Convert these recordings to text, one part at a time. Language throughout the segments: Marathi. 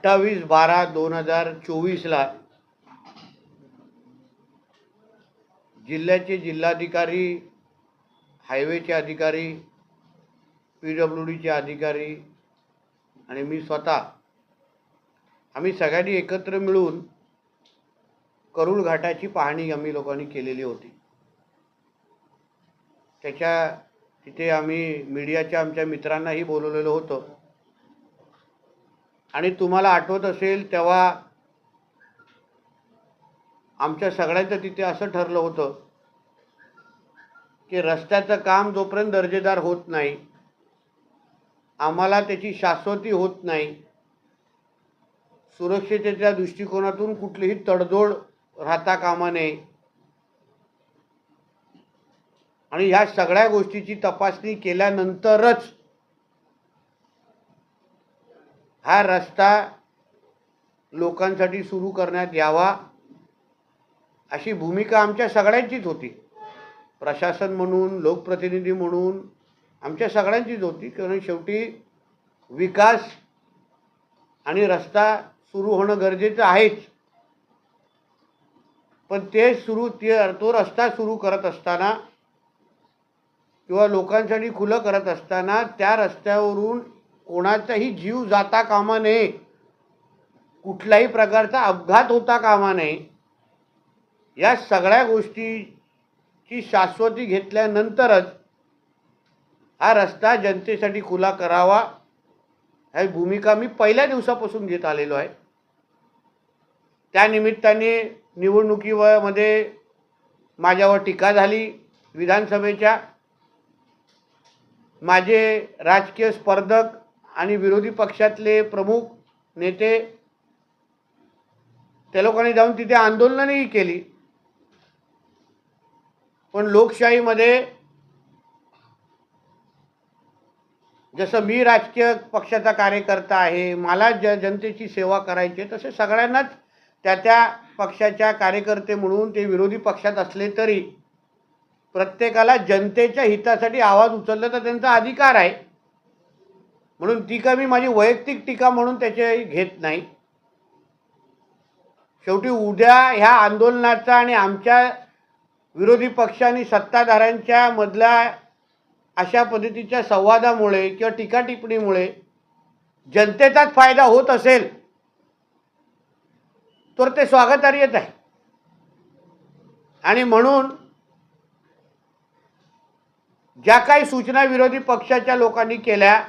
अठ्ठावीस बारा दोन हजार चोवीसला जिल्ह्याचे जिल्हाधिकारी हायवेचे अधिकारी पी डब्ल्यू डीचे अधिकारी आणि मी स्वतः आम्ही सगळ्यांनी एकत्र मिळून करुळ घाटाची पाहणी आम्ही लोकांनी केलेली होती. त्याच्या तिथे आम्ही मीडियाच्या आमच्या मित्रांनाही बोलवलेलं होतं. आणि तुम्हाला आठवत असेल तेव्हा आमच्या सगळ्यांचं तिथे असं ठरलं होतं की रस्त्याचं काम जोपर्यंत दर्जेदार होत नाही आम्हाला त्याची शाश्वती होत नाही सुरक्षिततेच्या दृष्टिकोनातून कुठलीही तडजोड राहता कामा नये. आणि ह्या सगळ्या गोष्टीची तपासणी केल्यानंतरच हा रस्ता लोकांसाठी सुरू करण्यात यावा अशी भूमिका आमच्या सगळ्यांचीच होती. प्रशासन म्हणून लोकप्रतिनिधी म्हणून आमच्या सगळ्यांचीच होती. कारण शेवटी विकास आणि रस्ता सुरू होणं गरजेचं आहेच. पण ते सुरू ते तो रस्ता सुरू करत असताना किंवा लोकांसाठी खुलं करत असताना त्या रस्त्यावरून कोणाचाही जीव जाता कामा नये. कुठल्याही प्रकारचा अपघात होता कामा नये. या सगळ्या गोष्टीची शाश्वती घेतल्यानंतरच हा रस्ता जनतेसाठी खुला करावा. ही भूमिका मी पहिल्या दिवसापासून घेत आलेलो आहे. त्यानिमित्ताने निवडणुकीमध्ये माझ्यावर टीका झाली विधानसभेच्या. माझे राजकीय स्पर्धक आणि विरोधी पक्षातले प्रमुख नेते त्या लोकांनी जाऊन तिथे आंदोलनही केली. पण लोकशाहीमध्ये जसं मी राजकीय पक्षाचा कार्यकर्ता आहे मला ज जनतेची सेवा करायची आहे तसे सगळ्यांनाच त्या त्या पक्षाच्या कार्यकर्ते म्हणून ते विरोधी पक्षात असले तरी प्रत्येकाला जनतेच्या हितासाठी आवाज उचलला तर त्यांचा अधिकार आहे. म्हणून ती का मी माझी वैयक्तिक टीका म्हणून त्याचे घेत नाही. शेवटी उद्या ह्या आंदोलनाचा आणि आमच्या विरोधी पक्ष आणि सत्ताधाऱ्यांच्या मधल्या अशा पद्धतीच्या संवादामुळे किंवा टीका टिप्पणीमुळे जनतेचाच फायदा होत असेल तर ते स्वागतार्हच आहे. आणि म्हणून ज्या काही सूचना विरोधी पक्षाच्या लोकांनी केल्या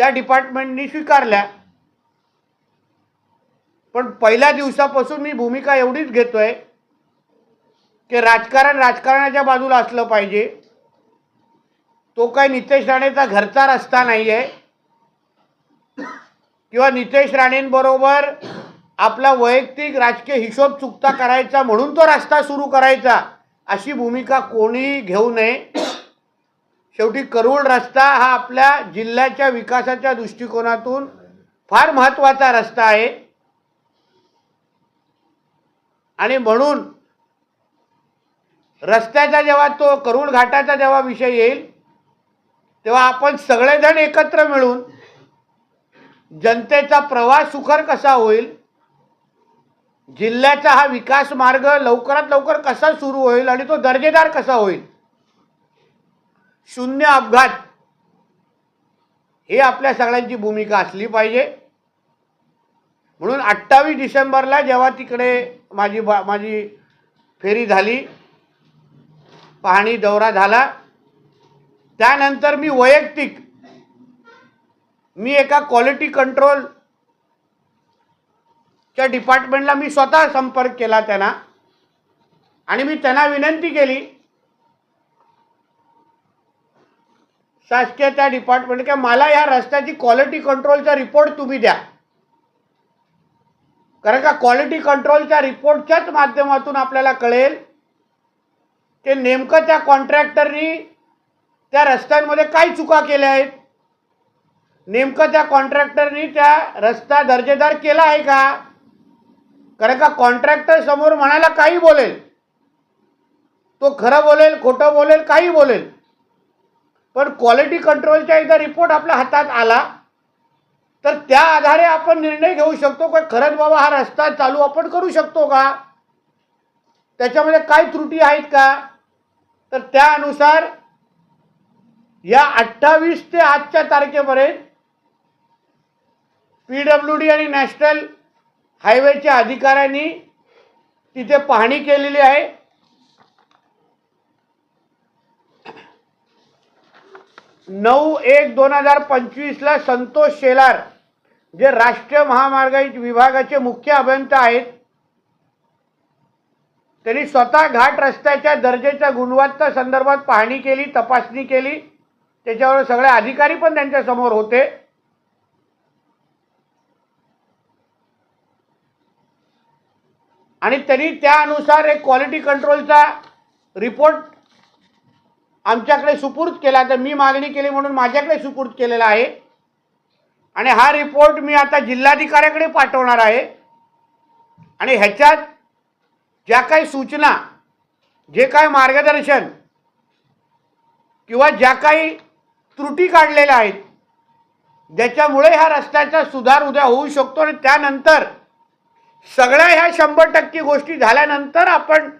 त्या डिपार्टमेंटनी स्वीकारल्या. पण पहिल्या दिवसापासून मी भूमिका एवढीच घेतोय की राजकारण राजकारणाच्या बाजूला असलं पाहिजे. तो काही नितेश राणेचा घरचा रस्ता नाही आहे किंवा नितेश राणेंबरोबर आपला वैयक्तिक राजकीय हिशोब चुकता करायचा म्हणून तो रस्ता सुरू करायचा अशी भूमिका कोणीही घेऊ नये. शेवटी करूळ रस्ता हा आपल्या जिल्ह्याच्या विकासाच्या दृष्टिकोनातून फार महत्त्वाचा रस्ता आहे. आणि म्हणून रस्त्याचा जेव्हा तो करूळ घाटाचा जेव्हा विषय येईल तेव्हा आपण सगळेजण एकत्र मिळून जनतेचा प्रवास सुखर कसा होईल जिल्ह्याचा हा विकास मार्ग लवकरात लवकर कसा सुरू होईल आणि तो दर्जेदार कसा होईल शून्य अपघात. हे आपल्या सगळ्यांची भूमिका असली पाहिजे. म्हणून अठ्ठावीस डिसेंबरला जेव्हा तिकडे माझी बा माझी फेरी झाली पाहणी दौरा झाला त्यानंतर मी वैयक्तिक मी एका क्वालिटी कंट्रोल च्या डिपार्टमेंटला मी स्वतः संपर्क केला त्यांना. आणि मी त्यांना विनंती केली शासकीय त्या डिपार्टमेंट का मला या रस्त्याची क्वालिटी कंट्रोलचा रिपोर्ट तुम्ही द्या. कारण का क्वालिटी कंट्रोलच्या रिपोर्टच्याच माध्यमातून आपल्याला कळेल की नेमकं त्या कॉन्ट्रॅक्टरनी त्या रस्त्यांमध्ये काय चुका केल्या आहेत. नेमकं त्या कॉन्ट्रॅक्टरनी त्या रस्ता दर्जेदार केला आहे का? कारण का कॉन्ट्रॅक्टर समोर म्हणायला काही बोलेल. तो खरं बोलेल खोटं बोलेल काही बोलेल. पण क्वालिटी कंट्रोलचा एकदा रिपोर्ट आपल्या हातात आला तर त्या आधारे आपण निर्णय घेऊ शकतो का खरंच बाबा हा रस्ता चालू आपण करू शकतो का? त्याच्यामध्ये काय त्रुटी आहेत का? तर त्यानुसार या अठ्ठावीस ते आजच्या तारखेपर्यंत पी डब्ल्यू डी आणि नॅशनल हायवेच्या अधिकाऱ्यांनी तिथे पाहणी केलेली आहे. नऊ एक दोन हजार पंचवीसला संतोष शेलार जे राष्ट्रीय महामार्ग विभागाचे मुख्य अभियंता आहेत त्यांनी स्वतः घाट रस्त्याच्या दर्जेच्या गुणवत्ता संदर्भात पाहणी केली तपासणी केली. त्याच्यावर सगळे अधिकारी पण त्यांच्यासमोर होते. आणि त्यांनी त्यानुसार एक क्वालिटी कंट्रोलचा रिपोर्ट आमच्याकडे सुपूर्द केला तर मी मागणी केली म्हणून माझ्याकडे सुपूर्द केलेला आहे. आणि हा रिपोर्ट मी आता जिल्हाधिकाऱ्याकडे पाठवणार आहे. आणि ह्याच्यात ज्या काही सूचना जे काय मार्गदर्शन किंवा ज्या काही त्रुटी काढलेल्या आहेत ज्याच्यामुळे ह्या रस्त्याचा सुधार उद्या होऊ शकतो आणि त्यानंतर सगळ्या ह्या शंभर टक्के गोष्टी झाल्यानंतर आपण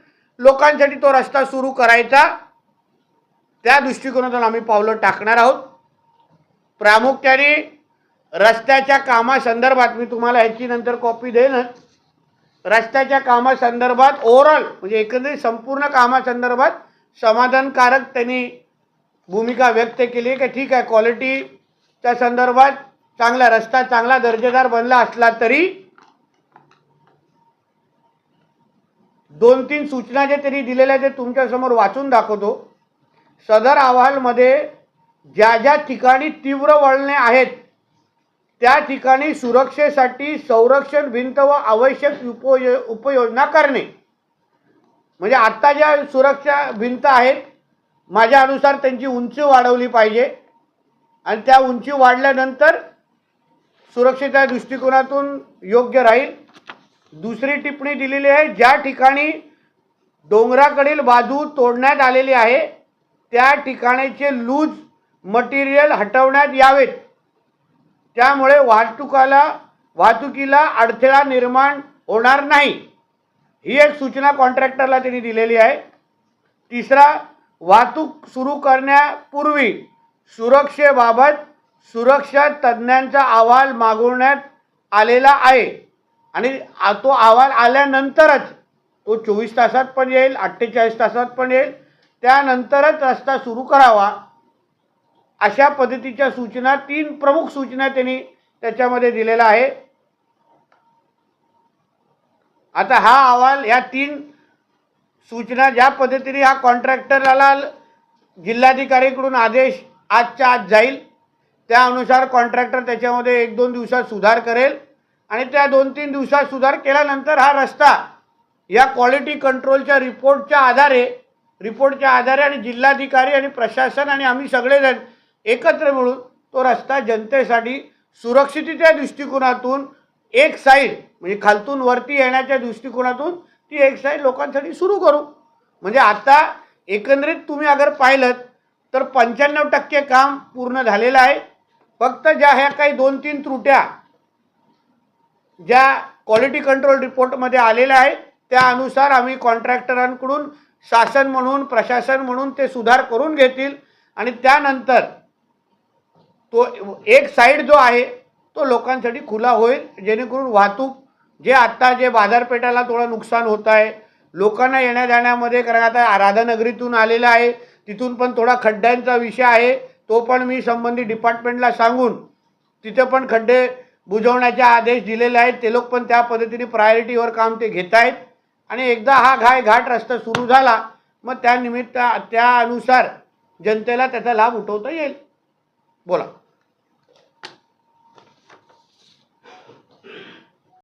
लोकांसाठी तो रस्ता सुरू करायचा. त्या दृष्टिकोनातून आम्ही पावलं टाकणार आहोत. प्रामुख्याने रस्त्याच्या कामासंदर्भात मी तुम्हाला ह्याची नंतर कॉपी देईनच रस्त्याच्या कामासंदर्भात ओव्हरऑल म्हणजे एकंदरीत संपूर्ण कामासंदर्भात समाधानकारक त्यांनी भूमिका व्यक्त केली आहे की ठीक आहे क्वालिटीच्या संदर्भात चांगला रस्ता चांगला दर्जेदार बनला असला तरी दोन तीन सूचना जे त्यांनी दिलेल्या आहेत ते तुमच्यासमोर वाचून दाखवतो. सदर अहवालमध्ये ज्या ज्या ठिकाणी तीव्र वळणे आहेत त्या ठिकाणी सुरक्षेसाठी संरक्षण भिंत व आवश्यक उपयो उपयोजना करणे. म्हणजे आत्ता ज्या सुरक्षा भिंत आहेत माझ्या अनुसार त्यांची उंची वाढवली पाहिजे. आणि त्या उंची वाढल्यानंतर सुरक्षेच्या दृष्टिकोनातून योग्य राहील. दुसरी टिप्पणी दिलेली आहे ज्या ठिकाणी डोंगराकडील बाजू तोडण्यात आलेली आहे त्या ठिकाणीचे लूज मटेरियल हटवण्यात यावेत. त्यामुळे वाहतुकाला वाहतुकीला अडथळा निर्माण होणार नाही. ही एक सूचना कॉन्ट्रॅक्टरला त्यांनी दिलेली आहे. तिसरा वाहतूक सुरू करण्यापूर्वी सुरक्षेबाबत सुरक्षा तज्ज्ञांचा अहवाल मागवण्यात आलेला आहे. आणि तो अहवाल आल्यानंतरच तो चोवीस तासात पण येईल अठ्ठेचाळीस तासात पण येईल. त्यानंतरच रस्ता सुरू करावा. अशा पद्धतीच्या सूचना तीन प्रमुख सूचना त्यांनी त्याच्यामध्ये दिलेल्या आहे आता हा अहवाल या तीन सूचना ज्या पद्धतीने हा कॉन्ट्रॅक्टरला जिल्हाधिकारीकडून आदेश आजच्या आज जाईल त्या अनुसार कॉन्ट्रॅक्टर त्याच्यामध्ये एक दोन दिवसात सुधार करेल आणि त्या दोन तीन दिवसात सुधार केल्यानंतर हा रस्ता या क्वालिटी कंट्रोलच्या रिपोर्टच्या आधारे रिपोर्टच्या आधारे आणि जिल्हाधिकारी आणि प्रशासन आणि आम्ही सगळेजण एकत्र मिळून तो रस्ता जनतेसाठी सुरक्षिततेच्या दृष्टिकोनातून एक साईड म्हणजे खालतून वरती येण्याच्या दृष्टिकोनातून ती एक साईड लोकांसाठी सुरू करू. म्हणजे आता एकंदरीत तुम्ही अगर पाहिलं तर पंच्याण्णव टक्के काम पूर्ण झालेलं आहे. फक्त ज्या ह्या काही दोन तीन त्रुट्या ज्या क्वालिटी कंट्रोल रिपोर्टमध्ये आलेल्या आहेत त्या अनुसार आम्ही कॉन्ट्रॅक्टरांकडून शासन म्हणून प्रशासन म्हणून ते सुधार करून घेतील. आणि त्यानंतर तो एक साईड जो आहे तो लोकांसाठी खुला होईल जेणेकरून वाहतूक जे आत्ता जे बाजारपेठाला थोडं नुकसान होत आहे लोकांना येण्या जाण्यामध्ये कारण आता राधानगरीतून आलेलं आहे तिथून पण थोडा खड्ड्यांचा विषय आहे तो पण मी संबंधित डिपार्टमेंटला सांगून तिथे पण खड्डे बुजवण्याचे आदेश दिलेले आहेत ते लोक पण त्या पद्धतीने प्रायोरिटीवर काम ते घेत आहेत आणि एकदा हा घाय घाट रस्ता सुरू झाला मग त्यानिमित्त त्यानुसार जनतेला त्याचा लाभ उठवता येईल. बोला.